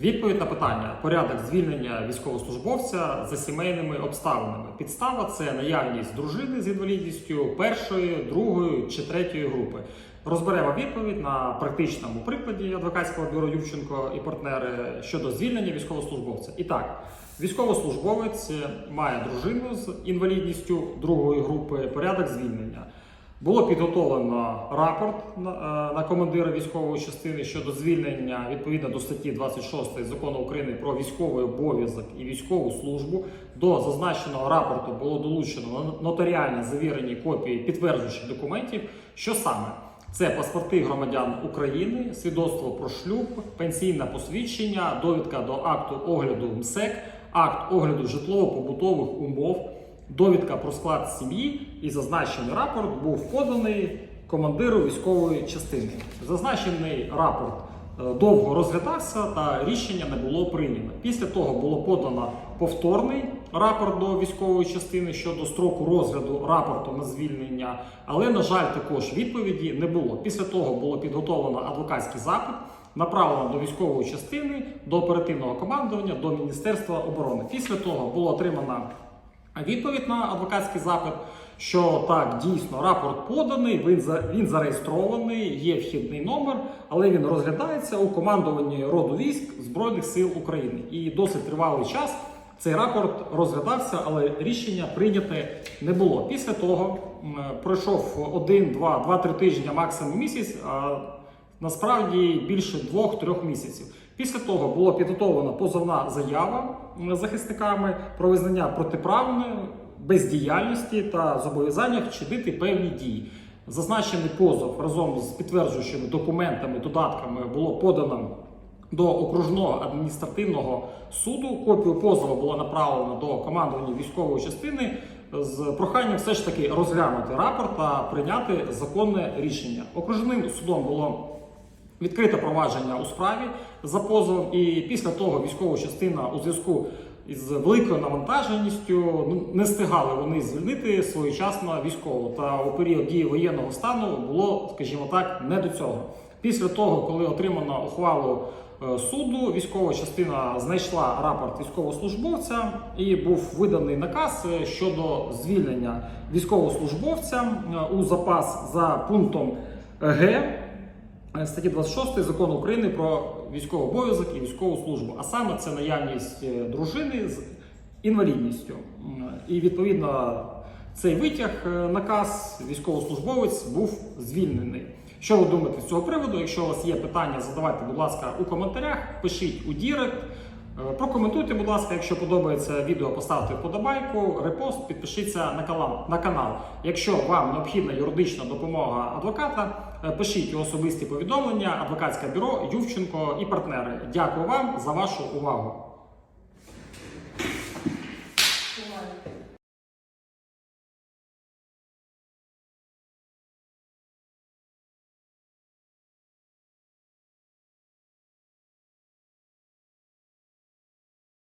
Відповідь на питання: порядок звільнення військовослужбовця за сімейними обставинами. Підстава це наявність дружини з інвалідністю першої, другої чи третьої групи. Розберемо відповідь на практичному прикладі адвокатського бюро Ювченко і партнери щодо звільнення військовослужбовця. І так, військовослужбовець має дружину з інвалідністю другої групи. Порядок звільнення. Було підготовлено рапорт на, е, командира військової частини щодо звільнення відповідно до статті 26 закону України про військовий обов'язок і військову службу. До зазначеного рапорту було долучено нотаріально завірені копії підтверджуючих документів. Що саме? Це паспорти громадян України, свідоцтво про шлюб, пенсійне посвідчення, довідка до акту огляду МСЕК, акт огляду житлово-побутових умов, довідка про склад сім'ї і зазначений рапорт був поданий командиру військової частини. Зазначений рапорт е, довго розглядався та рішення не було прийнято. Після того було подано повторний рапорт до військової частини щодо строку розгляду рапорту на звільнення, але на жаль, також відповіді не було. Після того було підготовлено адвокатський запит. Направлено до військової частини, до оперативного командування, до Міністерства оборони. Після того було отримано Відповідь на адвокатський запит, що так дійсно рапорт поданий, він за він зареєстрований, є вхідний номер, але він розглядається у командуванні роду військ Збройних сил України. І досить тривалий час цей рапорт розглядався, але рішення прийняте не було. Після того пройшов один, два, два-три тижні, максимум місяць. А насправді більше двох-трьох місяців. Після того було підготовлена позовна заява захисниками про визнання протиправної бездіяльності та зобов'язання вчинити певні дії. Зазначений позов разом з підтверджуючими документами, додатками було подано до окружного адміністративного суду. Копію позову було направлено до командування військової частини з проханням все ж таки розглянути рапорт та прийняти законне рішення. Окружним судом було відкрите провадження у справі за позовом, і після того військова частина у зв'язку із великою навантаженістю ну, не встигали вони звільнити своєчасно військову. Та у період дії воєнного стану було, скажімо так, не до цього. Після того, коли отримано ухвалу е, суду, військова частина знайшла рапорт військовослужбовця і був виданий наказ е, щодо звільнення військовослужбовця е, у запас за пунктом Г статті 26 закону України про військовий обов'язок і військову службу. А саме це наявність е, дружини з інвалідністю. І відповідно цей витяг, е, наказ, військовослужбовець був звільнений. Що ви думаєте з цього приводу? Якщо у вас є питання, задавайте, будь ласка, у коментарях, пишіть у Дірект. Е, Прокоментуйте, будь ласка, якщо подобається відео, поставте вподобайку, репост, підпишіться на канал. На канал. Якщо вам необхідна юридична допомога адвоката, е, пишіть особисті повідомлення, адвокатське бюро Ювченко і партнери. Дякую вам за вашу увагу.